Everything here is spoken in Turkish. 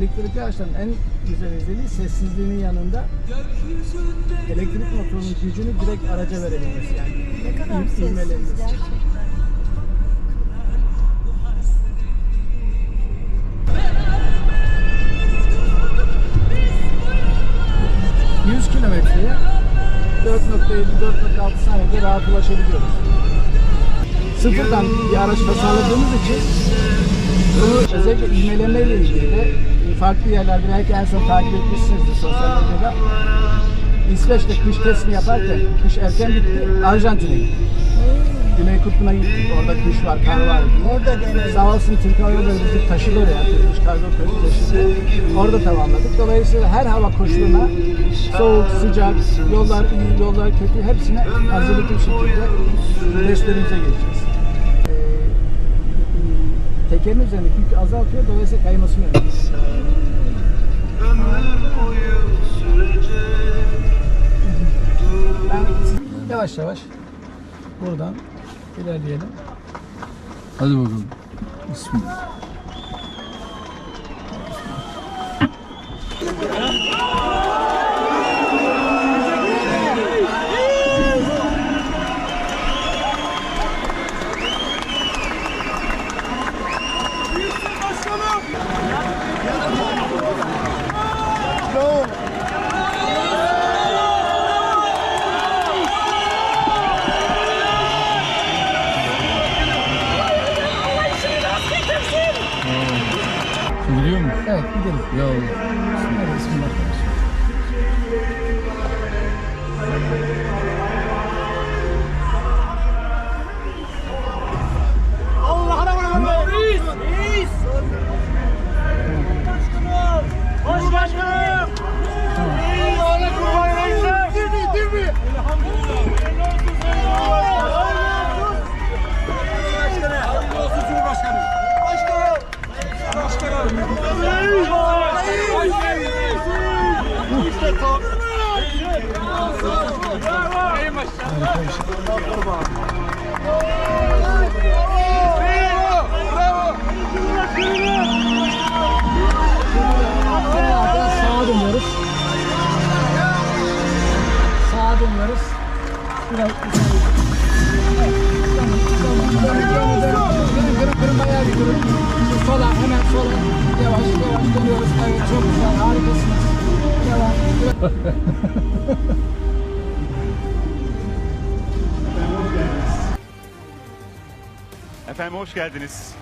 Elektrikli araçların en güzel özelliği sessizliğinin yanında elektrik motorunun gücünü direkt araca verebilmesi yani. Ne kadar sessiz gerçekten. 100 kilometreye 4.7-4.6 saniyede rahat ulaşabiliyoruz. Sıfırdan bir araç tasarladığımız için bunu özellikle ivmelenmeyle ilgili de farklı yerlerde belki en son takip etmişsinizdir sosyal medyada. İsveç'te kış testini yaparken kış erken bitti, Arjantin'e gittik. Güney Kutbu'na gittik. Orada kış var, kar var. Orada denedim. Sağ olsun Türk Hava Yolları bizi taşıdı oraya. Turkish Cargo taşıdı. Orada tamamladık. Dolayısıyla her hava koşuluna soğuk, sıcak, yollar iyi, yollar kötü hepsine hazırlıklı bir şekilde testlerimize geçeceğiz. Tekerin üzerindeki yükü azaltıyor. Dolayısıyla kaymasını önlüyor. Ben yavaş yavaş buradan ilerleyelim. Hadi bakalım. Bismillah. Evet gidelim. Ya Allah. Hadi sağa dönüyoruz. Sağa dönüyoruz. Biraz sola, hemen sola. Yavaş, yavaş dönüyoruz. Evet, çok güzel, harikasınız. Efendim hoş geldiniz.